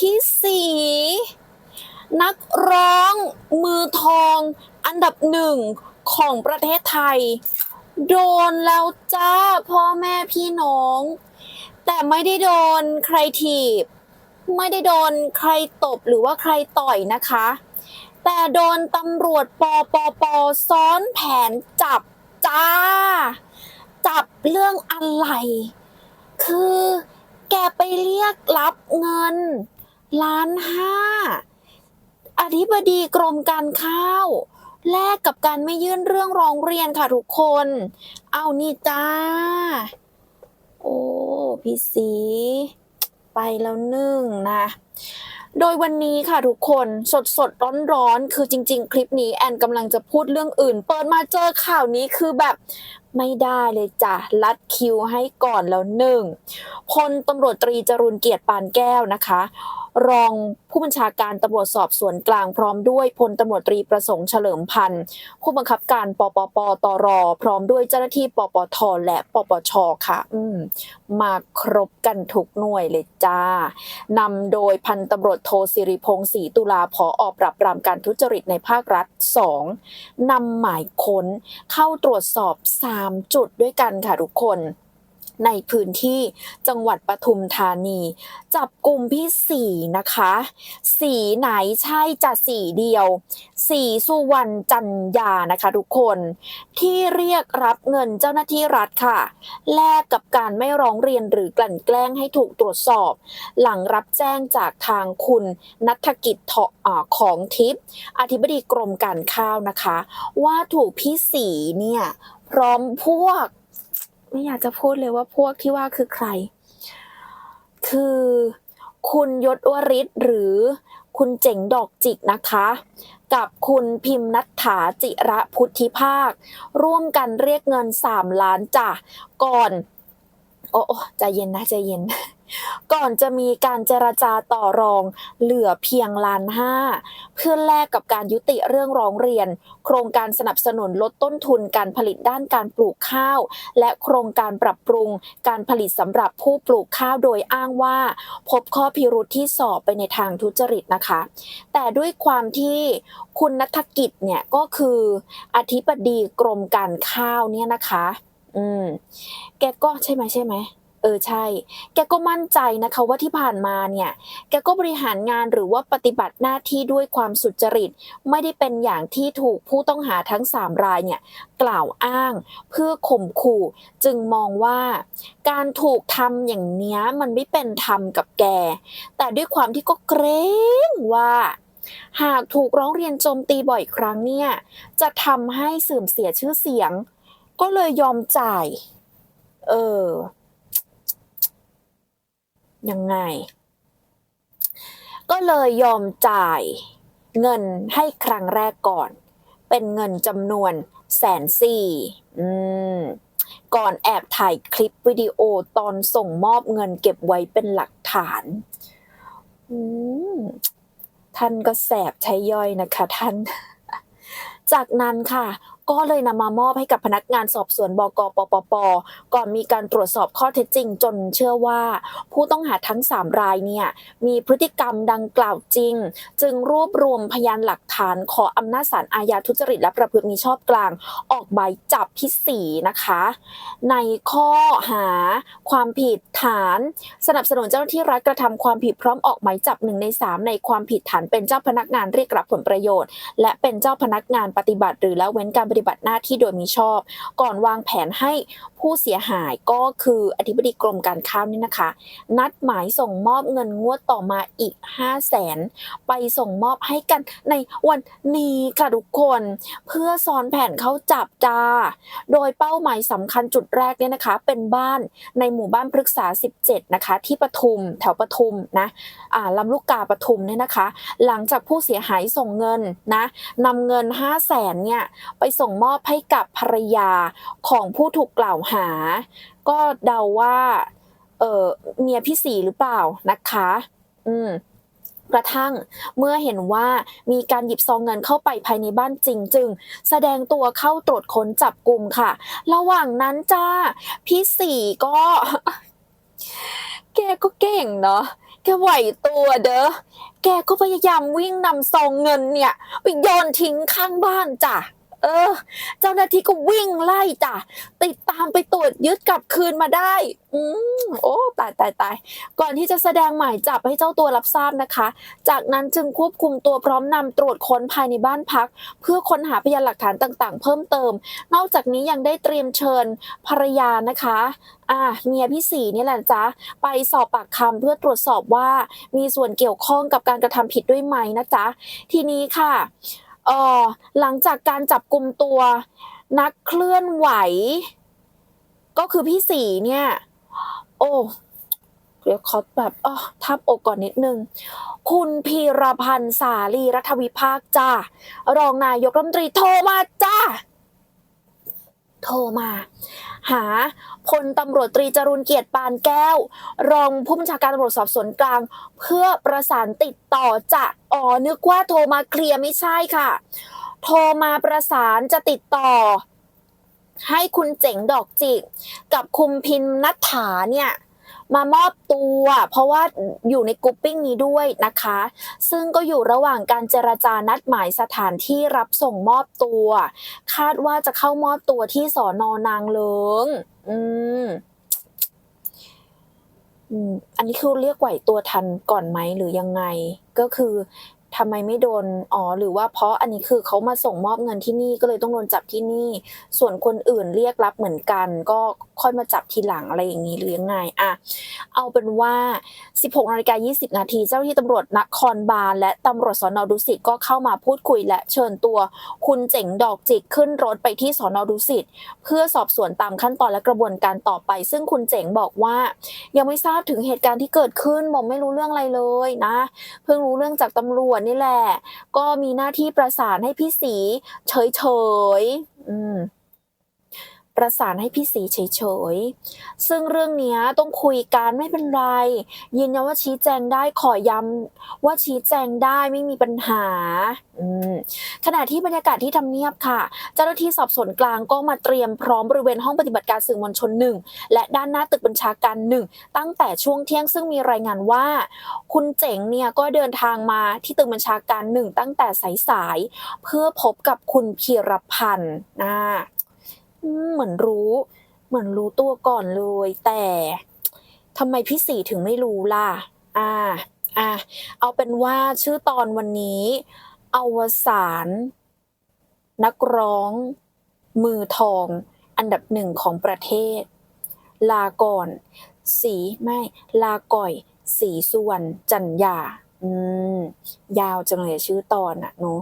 พี่สีนักร้องมือทองอันดับหนึ่งของประเทศไทย โดนแล้วจ้าพ่อแม่พี่น้อง แต่ไม่ได้โดนใครถีบ ไม่ได้โดนใครตบหรือว่าใครต่อยนะคะ แต่โดนตำรวจปปปซ้อนแผนจับจ้า จับเรื่องอะไร คือแกไปเรียกรับเงิน ล้านห้าอธิบดีกรมการข้าวแลกกับการไม่ยื่นเรื่องร้องเรียนค่ะทุกคน เอานี่จ้า โอ้ พี่สี ไปแล้วหนึ่งนะ โดยวันนี้ค่ะทุกคนสดสดร้อนร้อนคือจริง ๆ คลิปนี้แอนกำลังจะพูดเรื่องอื่น เปิดมาเจอข่าวนี้คือแบบ ไม่ได้เลยจ้ะลัดคิวให้ก่อนแล้วหนึ่งพลตำรวจตรีจรุนเกียรติปานแก้วนะคะ รองผู้บัญชาการตำรวจสอบสวนกลางพร้อมด้วยพลตำรวจตรีประสงค์เฉลิมพันธ์ผู้บังคับการปปปตร พร้อมด้วยเจ้าหน้าที่ปปทและปปชค่ะ อืมมาครบกันทุกหน่วยเลยจ้านำโดยพันตำรวจโทสิริพงศ์ศรีตุลาผออปรับปรามการทุจริตในภาครัฐ 2. นำหมายค้นเข้าตรวจสอบ3จุดด้วยกันค่ะทุกคน ในพื้นที่จังหวัดปทุมธานี จับกลุ่มพี่สีนะคะ สีไหนใช่จะสีเดียว สีสุวรรณจันยานะคะทุกคนที่เรียกรับเงินเจ้าหน้าที่รัฐค่ะ แลกกับการไม่ร้องเรียนหรือกลั่นแกล้งให้ถูกตรวจสอบ หลังรับแจ้งจากทางคุณนัฐกิจเถาะอ่าของทิพย์อธิบดีกรมการข้าวนะคะ ว่าถูกพี่สีเนี่ยพร้อมพวก ไม่อยากจะพูดเลยว่าพวกที่ว่าคือใคร คือคุณยศวริศหรือคุณเจ๋งดอกจิกนะคะ กับคุณพิมพ์นัทถาจิระพุทธิภาค ร่วมกันเรียกเงิน 3 ล้านจ้ะก่อน โอ้ใจเย็นนะใจเย็น ก่อนจะมีการเจรจาต่อรองเหลือเพียงล้านห้าเพื่อแลกกับการยุติเรื่องร้องเรียน โครงการสนับสนุนลดต้นทุนการผลิตด้านการปลูกข้าว และโครงการปรับปรุงการผลิตสำหรับผู้ปลูกข้าวโดยอ้างว่า พบข้อพิรุธที่สอบไปในทางทุจริตนะคะ แต่ด้วยความที่คุณนัฐกิจเนี่ยก็คืออธิบดีกรมการข้าวเนี่ยนะคะ อืม แกก็ใช่ไหมใช่ไหม ออใช่ แกก็มั่นใจนะคะว่าที่ผ่านมาเนี่ย แกก็บริหารงานหรือว่าปฏิบัติหน้าที่ด้วยความสุจริต ไม่ได้เป็นอย่างที่ถูกผู้ต้องหาทั้ง 3 รายเนี่ยกล่าวอ้างเพื่อข่มขู่ จึงมองว่าการถูกทำอย่างเนี้ยมันไม่เป็นธรรมกับแก แต่ด้วยความที่ก็เกรงว่าหากถูกร้องเรียนโจมตีบ่อยครั้งเนี่ย จะทำให้เสื่อมเสียชื่อเสียง ก็เลยยอมจ่าย เออ ยังไง ก็เลยยอมจ่ายเงินให้ครั้งแรกก่อน เป็นเงินจำนวนแสนสี่ก่อนแอบถ่ายคลิปวิดีโอตอนส่งมอบเงินเก็บไว้เป็นหลักฐานท่านก็แสบใช้ย่อยนะคะท่าน จากนั้นค่ะ ก็เลยนำมามอบให้กับพนักงานสอบสวนบกปปป ก่อนมีการตรวจสอบข้อเท็จจริงจนเชื่อว่า ผู้ต้องหาทั้ง 3 รายเนี่ยมีพฤติกรรมดังกล่าวจริง จึงรวบรวมพยานหลักฐานขออำนาจศาลอาญาทุจริตและประพฤติมิชอบกลาง ออกหมายจับพี่สีนะคะ ในข้อหาความผิดฐาน สนับสนุนเจ้าหน้าที่รัฐกระทำความผิดพร้อมออกหมายจับหนึ่งในสามในความผิดฐานเป็นเจ้าพนักงานเรียกรับผลประโยชน์ และเป็นเจ้าพนักงานปฏิบัติ หรือละเว้นการฏิบัติหน้าที่โดยมิชอบ ก่อนวางแผนให้ผู้เสียหายก็คืออธิบดีกรมการข้าวนี่นะคะ นัดหมายส่งมอบเงินงวดต่อมาอีก 5 0 0แสนไปส่งมอบให้กันในวันนี้ค่ะทุกคน เพื่อซ้อนแผนเข้าจับจ้า โดยเป้าหมายสำคัญจุดแรกเนี่ยนะคะ เป็นบ้านในหมู่บ้านพฤกษา 17 นะคะ ที่ปทุมแถวปทุมนะอ่าลำลูกกาปทุมเนี่ยนะคะ หลังจากผู้เสียหายส่งเงินนะนำเงิน 5 0 0แสนเนี่ยไปส่งมอบให้กับภรรยาของผู้ถูกกล่าวหา ก็เดาว่าเออเมียพี่สีหรือเปล่านะคะ อืมกระทั่งเมื่อเห็นว่ามีการหยิบซองเงินเข้าไปภายในบ้านจริงจึง แสดงตัวเข้าตรวจค้นจับกลุ่มค่ะ ระหว่างนั้นจ้า พี่สี่ก็ แกก็เก่งเนาะแกไหวตัวเด้อแกก็พยายามวิ่งนำซองเงินเนี่ย ไปโยนทิ้งข้างบ้านจ้ะ ออ เจ้าหน้าที่ก็วิ่งไล่จ้ะ ติดตามไปตรวจยึดกลับคืนมาได้ อืมโอ้ตายตายตายก่อนที่จะแสดงหมายจับให้เจ้าตัวรับทราบนะคะ จากนั้นจึงควบคุมตัวพร้อมนำตรวจค้นภายในบ้านพัก เพื่อค้นหาพยานหลักฐานต่างๆ เพิ่มเติม นอกจากนี้ยังได้เตรียมเชิญภรรยานะคะอ่าเมียพี่สีนี่แหละจ๊ะไปสอบปากคำเพื่อตรวจสอบว่ามีส่วนเกี่ยวข้องกับการกระทำผิดด้วยไหมนะจ๊ะทีนี้ค่ะ เอ่อหลังจากการจับกลุ่มตัวนักเคลื่อนไหว ก็คือพี่สีเนี่ย โอ้เดี๋ยวขอแบบอ๋อทับอกก่อนนิดนึง คุณพีรพันธ์สาลีรัฐวิภาคจ้ารองนายกรัฐมนตรีโทรมาจ้า โทรมา หาพลตำรวจตรีจรุนเกียรติปานแก้ว รองผู้บัญชาการตำรวจสอบสวนกลาง เพื่อประสานติดต่อจะอ๋อนึกว่าโทรมาเคลียร์ไม่ใช่ค่ะ โทรมาประสานจะติดต่อ ให้คุณเจ๋งดอกจิก กับคุณพินนัฐฐาเนี่ย มามอบตัว เพราะว่าอยู่ในกรุ๊ปปิ้งนี้ด้วยนะคะ ซึ่งก็อยู่ระหว่างการเจรจานัดหมายสถานที่รับส่งมอบตัว คาดว่าจะเข้ามอบตัวที่สอนอนางเลิงอืมอันนี้คือเรียกไหวตัวทันก่อนไหมหรือยังไง ก็คือ ทำไมไม่โดนอ๋อหรือว่าเพราะอันนี้คือเขามาส่งมอบเงินที่นี่ก็เลยต้องโดนจับที่นี่ ส่วนคนอื่นเรียกรับเหมือนกัน ก็ค่อยมาจับทีหลังอะไรอย่างนี้หรือยังไงอะเอาเป็นว่า 16นาฬิกา20 นาทีเจ้าหน้าที่ตำรวจนครบาลและตำรวจสอนอดุสิตก็เข้ามาพูดคุยและเชิญตัว คุณเจ๋งดอกจิกขึ้นรถไปที่สอนอดุสิตเพื่อสอบสวนตามขั้นตอนและกระบวนการต่อไป ซึ่งคุณเจ๋งบอกว่า ยังไม่ทราบถึงเหตุการณ์ที่เกิดขึ้นบอกไม่รู้เรื่องอะไรเลยนะ เพิ่งรู้เรื่องจากตำรวจนี่แหละ ก็มีหน้าที่ประสานให้พี่สีเฉยๆอืม ประสานให้พี่สีเฉยๆ ซึ่งเรื่องนี้ต้องคุยกันไม่เป็นไร ยืนยันว่าชี้แจงได้ขอย้ำว่าชี้แจงได้ไม่มีปัญหา ขณะที่บรรยากาศที่ทำเนียบค่ะ เจ้าหน้าที่สอบสวนกลางก็มาเตรียมพร้อมบริเวณห้องปฏิบัติการสื่อมวลชนหนึ่งและด้านหน้าตึกบัญชาการหนึ่งตั้งแต่ช่วงเที่ยงซึ่งมีรายงานว่า คุณเจ๋งเนี่ยก็เดินทางมาที่ตึกบัญชาการหนึ่งตั้งแต่สายๆเพื่อพบกับคุณพีรพันธ์นะ เหมือนรู้ เหมือนรู้ตัวก่อนเลย แต่ทำไมพี่สีถึงไม่รู้ล่ะ อ่า อะเอาเป็นว่าชื่อตอนวันนี้ อวสานนักร้อง มือทอง อันดับหนึ่งของประเทศ ลาก่อน สีไม่ ลาก่อย สีสุวรรณจันยา อืม ยาวจังเลยชื่อตอนอะเนาะ